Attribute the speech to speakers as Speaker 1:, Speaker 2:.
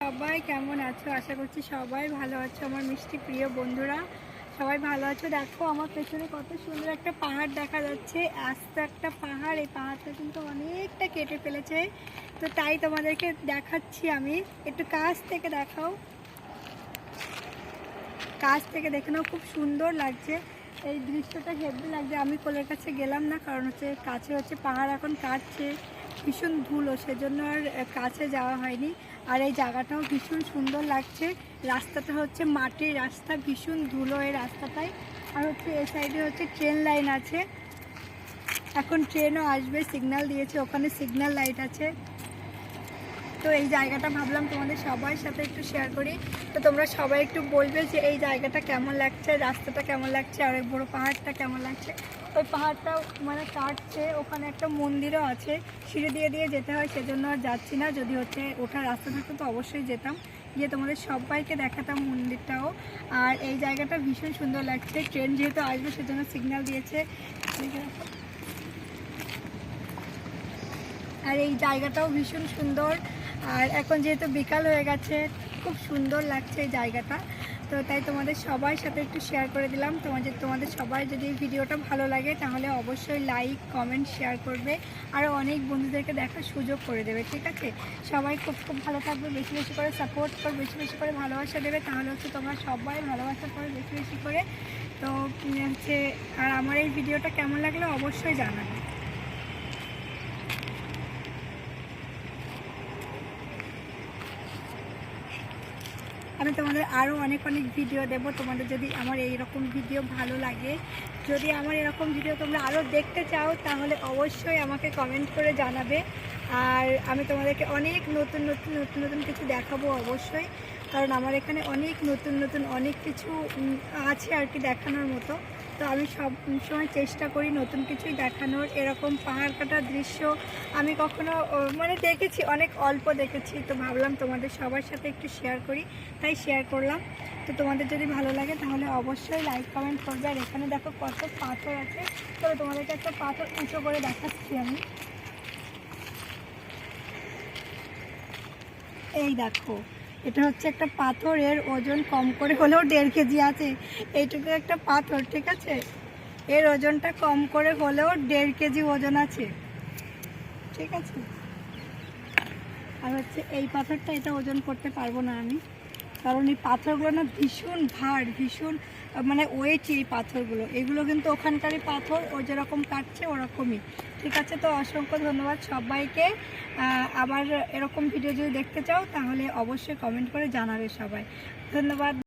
Speaker 1: সবাই কেমন আছো? আশা করছি সবাই ভালো আছো। আমার মিষ্টি প্রিয় বন্ধুরা, সবাই ভালো আছো? দেখো, আমার পেছনে কত সুন্দর একটা পাহাড় দেখা যাচ্ছে। আস্তে একটা পাহাড়। এই পাহাড়টা কিন্তু অনেকটা কেটে ফেলেছে। তো তাই তোমাদেরকে দেখাচ্ছি আমি। একটু কাছ থেকে দেখাও। কাছ থেকে দেখে নাও, খুব সুন্দর লাগছে। এই দৃশ্যটা হেভি লাগছে। আমি কোলের কাছে গেলাম না, কারণ হচ্ছে কাছে হচ্ছে পাহাড় এখন কাটছে। ভীষণ ধুলো, সেজন্য আর কাছে যাওয়া হয়নি। আর এই জায়গাটাও ভীষণ সুন্দর লাগছে। রাস্তাটা হচ্ছে মাটির রাস্তা, ভীষণ ধুলো এই রাস্তাটাই। আর হচ্ছে এই সাইডে হচ্ছে ট্রেন লাইন আছে। এখন ট্রেনও আসবে সিগন্যাল দিয়েছে, ওখানে সিগন্যাল লাইট আছে। তো এই জায়গাটা ভাবলাম তোমাদের সবার সাথে একটু শেয়ার করি। তো তোমরা সবাই একটু বলবে যে এই জায়গাটা কেমন লাগছে, রাস্তাটা কেমন লাগছে, আর ওই বড়ো পাহাড়টা কেমন লাগছে? ওই পাহাড়টা মানে কাটছে, ওখানে একটা মন্দিরও আছে, সিঁড়ি দিয়ে দিয়ে যেতে হয়, সেজন্য আর যাচ্ছি না। যদি হচ্ছে ওঠার রাস্তা থাকতো তো অবশ্যই যেতাম। গিয়ে তোমাদের সবাইকে দেখাতাম মন্দিরটাও। আর এই জায়গাটা ভীষণ সুন্দর লাগছে। ট্রেন যেহেতু আসবে, সেজন্য সিগন্যাল দিয়েছে। আর এই জায়গাটাও ভীষণ সুন্দর। আর এখন যেহেতু বিকাল হয়ে গেছে, খুব সুন্দর লাগছে এই জায়গাটা। তো তাই তোমাদের সবার সাথে একটু শেয়ার করে দিলাম। তোমাদের তোমাদের সবাই যদি ভিডিওটা ভালো লাগে, তাহলে অবশ্যই লাইক কমেন্ট শেয়ার করবে। আর অনেক বন্ধুদেরকে দেখার সুযোগ করে দেবে, ঠিক আছে? সবাই খুব খুব ভালো থাকবে, বেশি বেশি করে সাপোর্ট করবে, বেশি বেশি করে ভালোবাসা দেবে। তাহলে হচ্ছে তোমরা সবাই ভালোবাসা করে বেশি বেশি করে। তো হচ্ছে, আর আমার এই ভিডিওটা কেমন লাগল অবশ্যই জানাবে। আমি তোমাদের আরও অনেক অনেক ভিডিও দেব। তোমাদের যদি আমার এই রকম ভিডিও ভালো লাগে, যদি আমার এরকম ভিডিও তোমরা আরও দেখতে চাও, তাহলে অবশ্যই আমাকে কমেন্ট করে জানাবে। আর আমি তোমাদেরকে অনেক নতুন নতুন নতুন নতুন কিছু দেখাবো অবশ্যই। কারণ আমার এখানে অনেক নতুন নতুন অনেক কিছু আছে আর কি দেখানোর মতো। তো আমি সব সময় চেষ্টা করি নতুন কিছুই দেখানোর। এরকম পাহাড় কাটার দৃশ্য আমি কখনো মানে দেখেছি, অনেক অল্প দেখেছি। তো ভাবলাম তোমাদের সবার সাথে একটু শেয়ার করি। তাই শেয়ার করলাম। তো তোমাদের যদি ভালো লাগে তাহলে অবশ্যই লাইক কমেন্ট করবে। আর এখানে দেখো কত পাথর আছে। তো তোমাদেরকে একটা পাথর উঁচু করে দেখাচ্ছি আমি। এই দেখো এটা হচ্ছে একটা পাথর এর ওজন কম করে হলেও দেড় কেজি আছে। এইটুকু একটা পাথর, ঠিক আছে? এর ওজনটা কম করে হলেও দেড় কেজি ওজন আছে। ঠিক আছে? আর হচ্ছে এই পাথরটা, এটা ওজন করতে পারব না আমি। কারণ এই পাথরগুলো না ভীষণ ভার, ভীষণ মানে ওয়েটি এই পাথরগুলো। এগুলো কিন্তু ওখানকারই পাথর, ও যেরকম কাটছে ওরকমই। ঠিক আছে, তো অসংখ্য ধন্যবাদ সবাইকে। আবার এরকম ভিডিও যদি দেখতে চাও, তাহলে অবশ্যই কমেন্ট করে জানাবে সবাই। ধন্যবাদ।